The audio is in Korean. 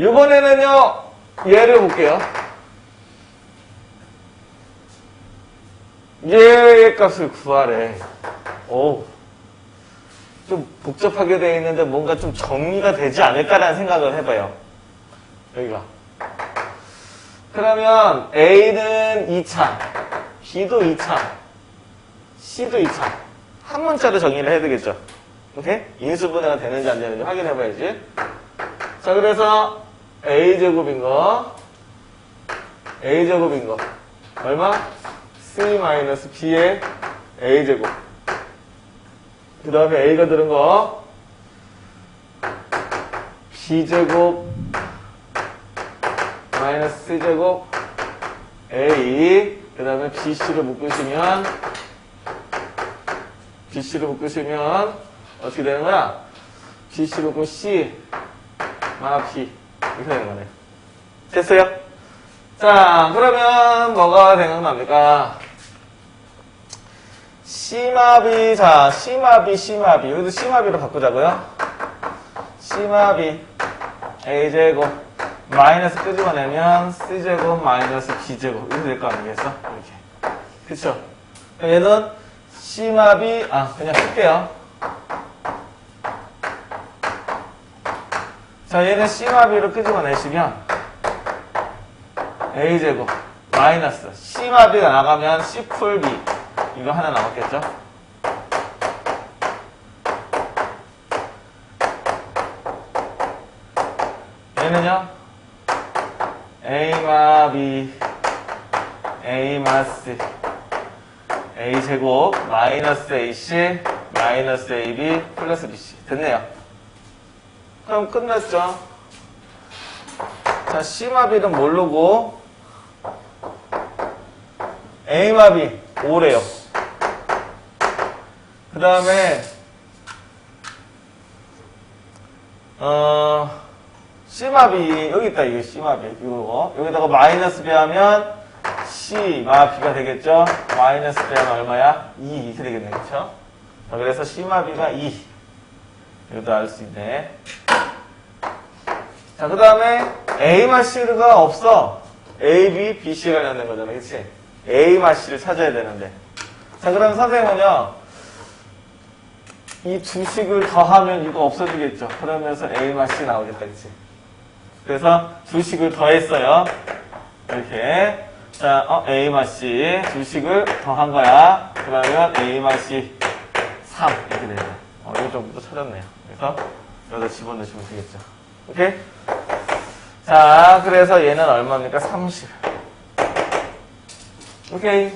이번에는요, 얘를 볼게요. 얘의 값을 구하래. 오. 좀 복잡하게 되어 있는데 뭔가 좀 정리가 되지 않을까라는 생각을 해봐요. 여기가. 그러면 A는 2차, B도 2차, C도 2차. 한 문자로 정의를 해야 되겠죠. 오케이? 인수분해가 되는지 안 되는지 확인해 봐야지. 자, 그래서 A제곱인 거, A제곱인 거. 얼마? C-B의 A제곱. 그 다음에 A가 들은 거, B제곱, 마이너스 C제곱, A. 그 다음에 BC를 묶으시면, BC를 묶으시면, 어떻게 되는 거야? BC 묶으면 C, 마 B. 이렇게 되는 거네. 됐어요? 자, 그러면 뭐가 생각납니까? C마비, 자, C마비, C마비. 여기도 C마비로 바꾸자고요. C마비, A제곱, 마이너스 끄집어내면 C제곱, 마이너스 B제곱. 이렇게 될 거 아니겠어? 이렇게. 그쵸? 얘는 C마비, 아, 그냥 쓸게요. 자, 얘는 C마비로 끄집어내시면 A제곱 마이너스 C마비가 나가면 C 풀 B. 이거 하나 남았겠죠? 얘는요? A마비 A마스 A제곱 마이너스 AC 마이너스 AB 플러스 BC 됐네요 그럼 끝났죠? 자, C마비는 모르고 A마비 5래요. 그 다음에 어 C마비 여기 있다 이거 C마비 이거 여기다가 마이너스 배하면 C마비가 되겠죠? 마이너스 배하면 얼마야? 2 이렇게 되겠네 그쵸? 자, 그래서 C마비가 2 이것도 알수 있네 자, 그 다음에 A만 C가 없어. A, B, B, C가 관련된 거잖아. 그치? A만 C를 찾아야 되는데. 자, 그럼 선생님은요, 이 두 식을 더하면 이거 없어지겠죠. 그러면서 A만 C 나오겠다. 그치? 그래서 두 식을 더했어요. 이렇게. 자, 어, A만 C. 두 식을 더한 거야. 그러면 A만 C 3. 이렇게 되네. 또 찾았네요. 그래서 여기다 집어넣으시면 되겠죠. 오케이? 자, 그래서 얘는 얼마입니까? 30. 오케이.